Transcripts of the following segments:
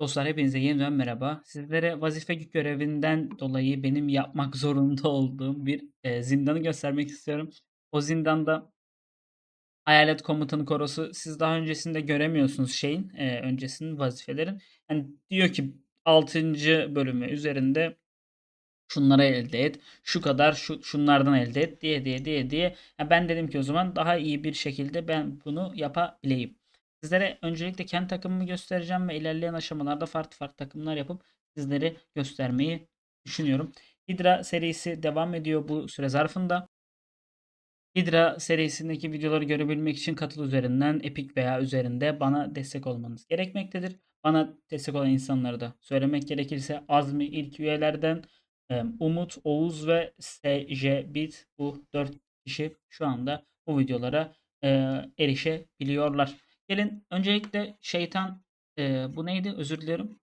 Dostlar hepinize yeniden merhaba. Sizlere vazife görevinden dolayı benim yapmak zorunda olduğum bir, eee, zindanı göstermek istiyorum. O zindanda Hayalet Komutanı Korosu siz daha öncesinde göremiyorsunuz şeyin, eee, öncesinin vazifelerin. Hani, diyor ki 6. bölümü üzerinde şunları elde et, şu kadar şu şunlardan elde et diye, diye, diye, diye. Ya, ben dedim ki o zaman daha iyi bir şekilde ben bunu yapabileyim. Sizlere öncelikle kendi takımımı göstereceğim ve ilerleyen aşamalarda farklı farklı takımlar yapıp sizlere göstermeyi düşünüyorum. Hydra serisi devam ediyor bu süre zarfında. Hydra serisindeki videoları görebilmek için katıl üzerinden Epic veya üzerinde bana destek olmanız gerekmektedir. Bana destek olan insanları da söylemek gerekirse Azmi ilk üyelerden Umut, Oğuz ve SJ Bit bu 4 kişi şu anda bu videolara erişebiliyorlar. Gelin öncelikle şeytan e, bu neydi? Özür dilerim.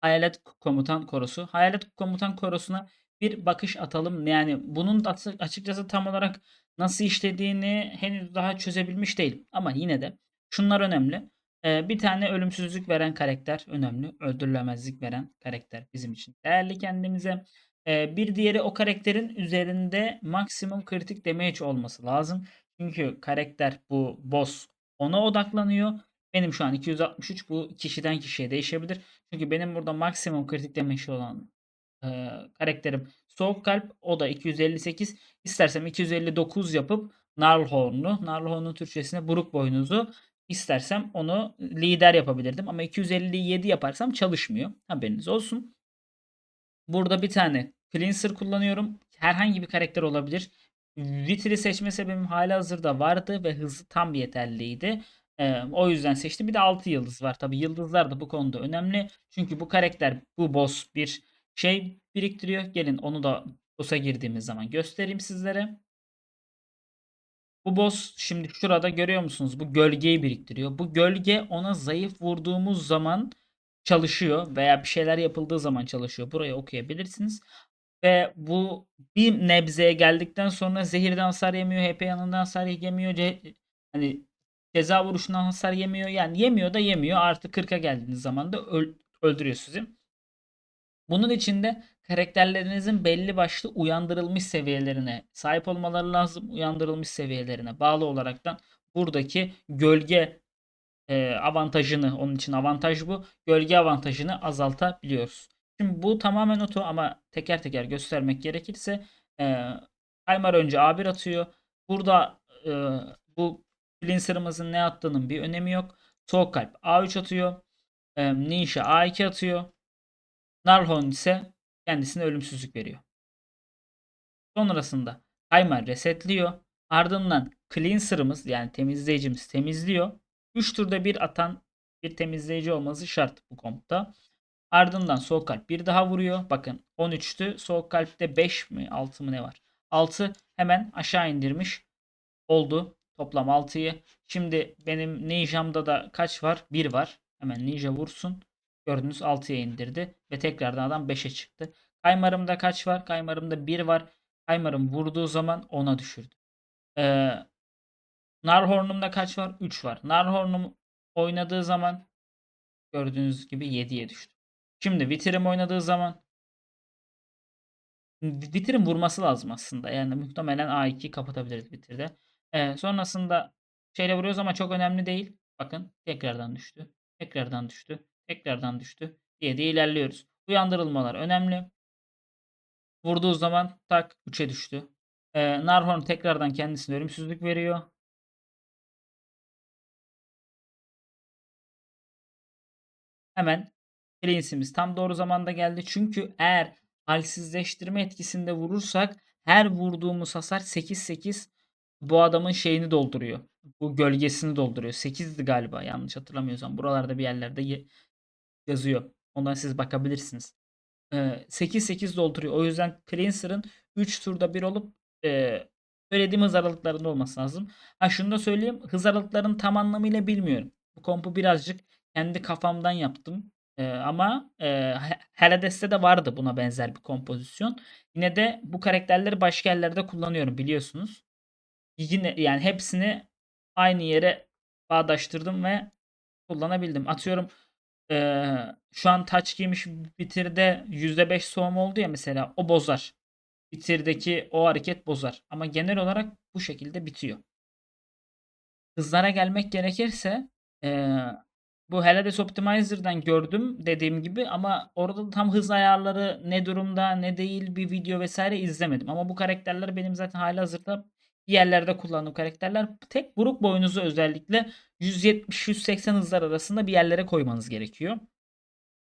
Hayalet Komutan Korosu. Hayalet Komutan Korosu'na bir bakış atalım. Yani bunun açıkçası tam olarak nasıl işlediğini henüz daha çözebilmiş değilim. Ama yine de şunlar önemli. Ee, bir tane ölümsüzlük veren karakter önemli. Öldürülemezlik veren karakter bizim için değerli kendimize. Ee, bir diğeri o karakterin üzerinde maksimum kritik damage olması lazım. Çünkü karakter bu boss ona odaklanıyor. Benim şu an 263 bu kişiden kişiye değişebilir. Çünkü benim burada maksimum kritik damage olan e, karakterim Soğuk Kalp o da 258. İstersem 259 yapıp Narlhorn'u, Narlhorn'un Türkçesine buruk boynuzu istersem onu lider yapabilirdim. Ama 257 yaparsam çalışmıyor. Haberiniz olsun. Burada bir tane Cleanser kullanıyorum. Herhangi bir karakter olabilir. Wither'i seçme sebebim hala hazırda vardı ve hızı tam yeterliydi. Ee, o yüzden seçtim. Bir de 6 yıldız var. Tabi yıldızlar da bu konuda önemli. Çünkü bu karakter bu boss bir şey biriktiriyor. Gelin onu da boss'a girdiğimiz zaman göstereyim sizlere. Bu boss şimdi şurada görüyor musunuz? Bu gölgeyi biriktiriyor. Bu gölge ona zayıf vurduğumuz zaman çalışıyor veya bir şeyler yapıldığı zaman çalışıyor. Burayı okuyabilirsiniz. Ve bu bir nebzeye geldikten sonra zehirden hasar yemiyor, HP yanından hasar yemiyor, ce hani ceza vuruşundan hasar yemiyor. Yani yemiyor da yemiyor. Artı 40'a geldiğiniz zaman da öl öldürüyor sizi. Bunun için de karakterlerinizin belli başlı uyandırılmış seviyelerine sahip olmaları lazım. Uyandırılmış seviyelerine bağlı olaraktan buradaki gölge e, avantajını onun için avantaj bu. Gölge avantajını azaltabiliyoruz. Şimdi bu tamamen oto ama teker teker göstermek gerekirse e, Aymar önce A1 atıyor. Burada e, bu Flincer'ımızın ne attığının bir önemi yok. Soğuk kalp A3 atıyor. E, Ninja A2 atıyor. Narhon ise kendisine ölümsüzlük veriyor. Sonrasında timer resetliyor. Ardından cleanser'ımız yani temizleyicimiz temizliyor. 3 turda bir atan bir temizleyici olması şart bu kompta. Ardından soğuk kalp bir daha vuruyor. Bakın 13'tü. Soğuk kalpte 5 mi 6 mı ne var? 6 hemen aşağı indirmiş oldu. Toplam 6'yı. Şimdi benim ninjamda da kaç var? 1 var. Hemen ninja vursun. Gördünüz 6'ya indirdi. Ve tekrardan adam 5'e çıktı. Kaymarımda kaç var? Kaymarımda 1 var. Kaymarım vurduğu zaman 10'a düşürdü. Ee, Narhorn'umda kaç var? 3 var. Narhorn'um oynadığı zaman gördüğünüz gibi 7'ye düştü. Şimdi Vitirim oynadığı zaman Vitirim vurması lazım aslında. Yani muhtemelen A2 kapatabiliriz Vitir'de. Ee, sonrasında şeyle vuruyoruz ama çok önemli değil. Bakın tekrardan düştü. Tekrardan düştü. Tekrardan düştü. Diye diye ilerliyoruz. Uyandırılmalar önemli. Vurduğu zaman tak 3'e düştü. Ee, Narhorn tekrardan kendisine ölümsüzlük veriyor. Hemen Cleanse'imiz tam doğru zamanda geldi. Çünkü eğer halsizleştirme etkisinde vurursak her vurduğumuz hasar 8-8 bu adamın şeyini dolduruyor. Bu gölgesini dolduruyor. 8'di galiba yanlış hatırlamıyorsam. Buralarda bir yerlerde yazıyor. Ondan siz bakabilirsiniz. 8-8 dolduruyor. O yüzden Cleanser'ın 3 turda bir olup e, söylediğim hız aralıklarında olması lazım. Ha şunu da söyleyeyim. Hız aralıklarını tam anlamıyla bilmiyorum. Bu kompu birazcık kendi kafamdan yaptım. Ee, ama e, Helades'te de vardı buna benzer bir kompozisyon. Yine de bu karakterleri başka yerlerde kullanıyorum biliyorsunuz. Yine yani hepsini aynı yere bağdaştırdım ve kullanabildim. Atıyorum eee, şu an taç giymiş bitirde %5 soğum oldu ya mesela o bozar. Bitirdeki o hareket bozar. Ama genel olarak bu şekilde bitiyor. Hızlara gelmek gerekirse eee, bu Helades Optimizer'dan gördüm dediğim gibi ama orada da tam hız ayarları ne durumda ne değil bir video vesaire izlemedim. Ama bu karakterler benim zaten halihazırda bir yerlerde kullandığım karakterler. Tek buruk boynuzu özellikle 170-180 hızlar arasında bir yerlere koymanız gerekiyor.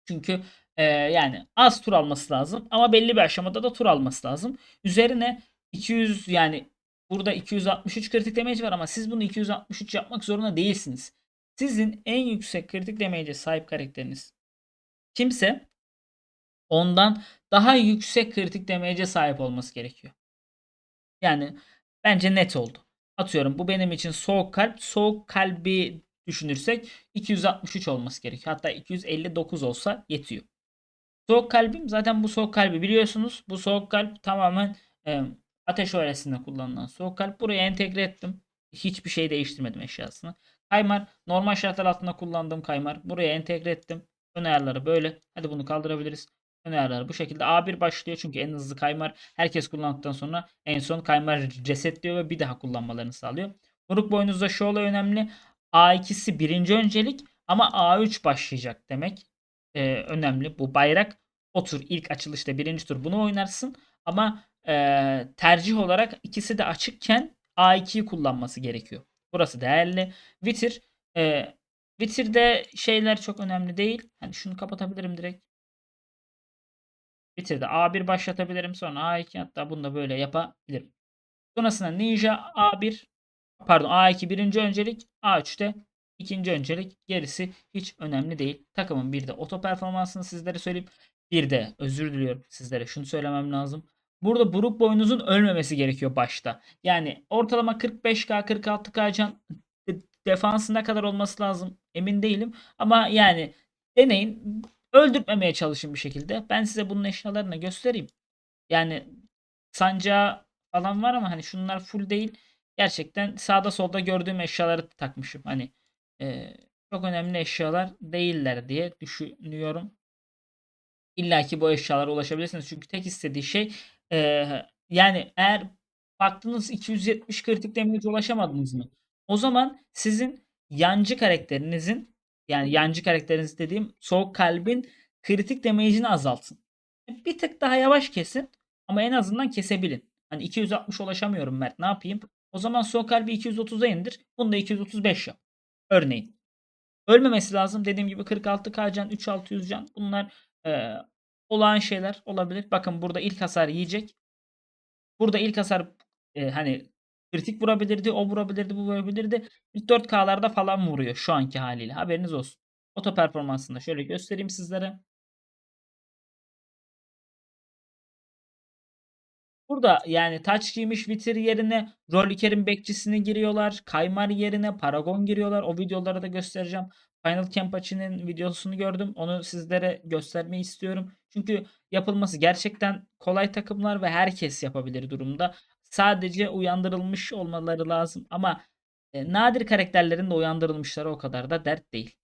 Çünkü eee, yani az tur alması lazım ama belli bir aşamada da tur alması lazım. Üzerine 200 yani burada 263 kritik damage var ama siz bunu 263 yapmak zorunda değilsiniz. Sizin en yüksek kritik damage'e sahip karakteriniz kimse ondan daha yüksek kritik damage'e sahip olması gerekiyor. Yani bence net oldu. Atıyorum bu benim için soğuk kalp. Soğuk kalbi düşünürsek 263 olması gerekiyor. Hatta 259 olsa yetiyor. Soğuk kalbim zaten bu soğuk kalbi biliyorsunuz. Bu soğuk kalp tamamen e, ateş öğresinde kullanılan soğuk kalp. Buraya entegre ettim. Hiçbir şey değiştirmedim eşyasını. Kaymar normal şartlar altında kullandığım kaymar. Buraya entegre ettim. Ön ayarları böyle. Hadi bunu kaldırabiliriz. Ön ayarları bu şekilde. A1 başlıyor çünkü en hızlı kaymar herkes kullandıktan sonra en son kaymar resetliyor ve bir daha kullanmalarını sağlıyor. Buruk boynuzda şu olay önemli. A2'si birinci öncelik ama A3 başlayacak demek. Ee, önemli. Bu bayrak o tur ilk açılışta birinci tur bunu oynarsın ama e, tercih olarak ikisi de açıkken A2'yi kullanması gerekiyor. Burası değerli. Vitir e, Vitir'de şeyler çok önemli değil. Hani şunu kapatabilirim direkt. Vitir'de A1 başlatabilirim. Sonra A2 hatta bunu da böyle yapabilirim. Sonrasında Ninja A1 pardon A2 birinci öncelik A3'te ikinci öncelik gerisi hiç önemli değil. Takımın bir de oto performansını sizlere söyleyeyim. Bir de özür diliyorum sizlere şunu söylemem lazım. Burada buruk boynuzun ölmemesi gerekiyor başta. Yani ortalama 45k 46k can defansı ne kadar olması lazım emin değilim. Ama yani deneyin öldürtmemeye çalışın bir şekilde. Ben size bunun eşyalarını göstereyim. Yani sancağı falan var ama hani şunlar full değil. Gerçekten sağda solda gördüğüm eşyaları takmışım. Hani e, çok önemli eşyalar değiller diye düşünüyorum. İlla ki bu eşyalara ulaşabilirsiniz. Çünkü tek istediği şey e, yani eğer baktınız 270 kritik damage ulaşamadınız mı? O zaman sizin yancı karakterinizin yani yancı karakteriniz dediğim soğuk kalbin kritik damage'ini azaltın. Bir tık daha yavaş kesin ama en azından kesebilin. Hani 260 ulaşamıyorum Mert ne yapayım? O zaman soğuk kalbi 230'a indir. Bunu da 235 yap. Örneğin. Ölmemesi lazım. Dediğim gibi 46k can, 3600 can. Bunlar e, olağan şeyler olabilir. Bakın burada ilk hasar yiyecek. Burada ilk hasar e, hani kritik vurabilirdi, o vurabilirdi, bu vurabilirdi. İlk 4K'larda falan vuruyor şu anki haliyle. Haberiniz olsun. Oto performansını da şöyle göstereyim sizlere. Burada yani taç giymiş Vitir yerine Rolliker'in bekçisini giriyorlar. Kaymar yerine Paragon giriyorlar. O videoları da göstereceğim. Final Campachi'nin videosunu gördüm. Onu sizlere göstermeyi istiyorum. Çünkü yapılması gerçekten kolay takımlar ve herkes yapabilir durumda. Sadece uyandırılmış olmaları lazım ama e, nadir karakterlerin de uyandırılmışları o kadar da dert değil.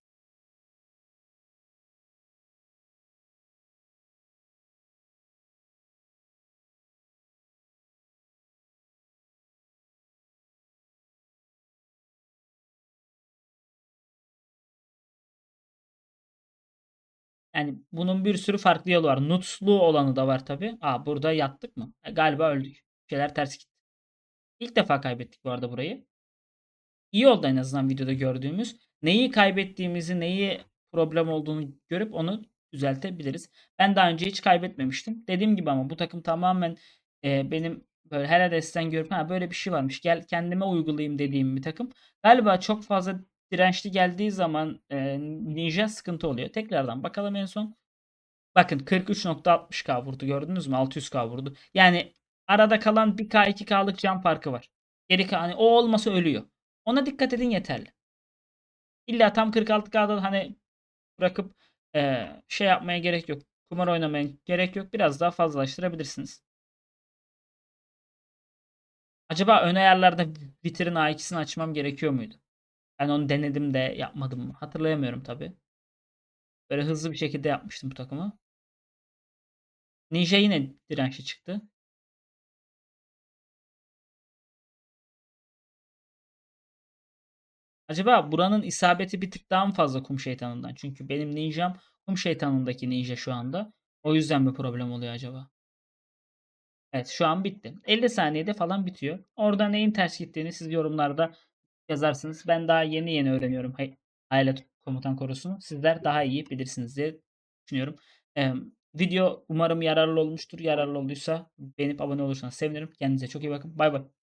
Yani bunun bir sürü farklı yolu var. Nutslu olanı da var tabi. Aa burada yattık mı? E, galiba öldük. Şeyler ters gitti. İlk defa kaybettik bu arada burayı. İyi oldu en azından videoda gördüğümüz. Neyi kaybettiğimizi, neyi problem olduğunu görüp onu düzeltebiliriz. Ben daha önce hiç kaybetmemiştim. Dediğim gibi ama bu takım tamamen e, benim böyle her Helades'ten görüp ha böyle bir şey varmış gel kendime uygulayayım dediğim bir takım. Galiba çok fazla dirençli geldiği zaman e, Ninja sıkıntı oluyor. Tekrardan bakalım en son. Bakın 43.60k vurdu gördünüz mü? 600k vurdu. Yani arada kalan 1k 2k'lık can farkı var. Geri hani o olmasa ölüyor. Ona dikkat edin yeterli. İlla tam 46k'da hani bırakıp e, şey yapmaya gerek yok. Kumar oynamaya gerek yok. Biraz daha fazlalaştırabilirsiniz. Acaba ön ayarlarda vitrin A2'sini açmam gerekiyor muydu? Ben onu denedim de yapmadım mı? Hatırlayamıyorum tabi. Böyle hızlı bir şekilde yapmıştım bu takımı. Ninja yine dirençli çıktı. Acaba buranın isabeti bir tık daha mı fazla kum şeytanından? Çünkü benim ninjam kum şeytanındaki ninja şu anda. O yüzden mi problem oluyor acaba? Evet şu an bitti. 50 saniyede falan bitiyor. Orada neyin ters gittiğini siz yorumlarda yazarsınız. Ben daha yeni yeni öğreniyorum hay Komutan Korosu'nu. Sizler daha iyi bilirsiniz diye düşünüyorum. Emm, video umarım yararlı olmuştur. Yararlı olduysa beğenip abone olursanız sevinirim. Kendinize çok iyi bakın. Bay bay.